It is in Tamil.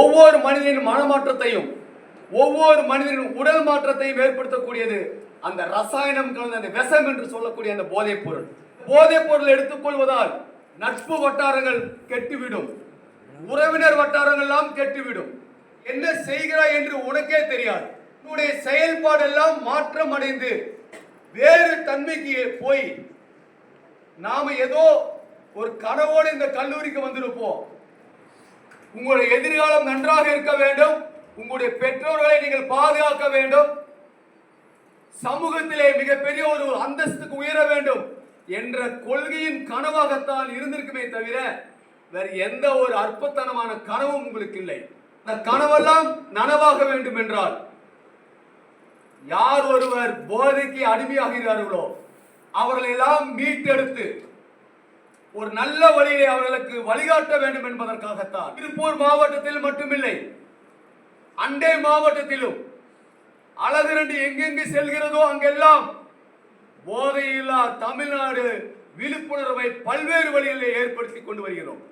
ஒவ்வொரு மனிதனின் மனமாற்றத்தையும் ஒவ்வொரு மனிதனின் உடல் மாற்றத்தையும் ஏற்படுத்தக்கூடியது அந்த ரசாயனம் கலந்த அந்த விஷம் என்று சொல்லக்கூடிய அந்த போதைப் பொருள் போதைப் பொருள் எடுத்துக்கொள்வதால் நட்பு வட்டாரங்கள் கெட்டுவிடும். உறவினர் வட்டாரங்கள் எல்லாம் கெட்டுவிடும். என்ன செய்கிறாய் என்று உனக்கே தெரியாது. உன்னுடைய செயல்பாடெல்லாம் மாற்றம் அடைந்து வேறு தன்மைக்கு போய் நாம ஏதோ ஒரு கனவோடு இந்த கல்லூரிக்கு வந்திருப்போம். உங்களுடைய எதிர்காலம் நன்றாக இருக்க வேண்டும். உங்களுடைய பெற்றோர்களை நீங்கள் பாதுகாக்க வேண்டும். சமூகத்திலே மிகப்பெரிய ஒரு அந்தஸ்துக்கு உயர வேண்டும் என்ற கொள்கையின் கனவாகத்தான் இருந்திருக்குமே தவிர வேற எந்த ஒரு அற்பத்தனமான கனவும் உங்களுக்கு இல்லை. அந்த கனவெல்லாம் நனவாக வேண்டும் என்றால் யார் ஒருவர் போதைக்கு அடிமையாகிறார்களோ அவர்களை எல்லாம் மீட்டெடுத்து ஒரு நல்ல வழியை அவர்களுக்கு வழிகாட்ட வேண்டும் என்பதற்காகத்தான். திருப்பூர் மாவட்டத்தில் மட்டுமில்லை அண்டை மாவட்டத்திலும் அழகிரண்டு எங்கெங்கு செல்கிறதோ அங்கெல்லாம் போதையில்லா தமிழ்நாடு விழிப்புணர்வை பல்வேறு வழிகளில் ஏற்படுத்தி கொண்டு வருகிறோம்.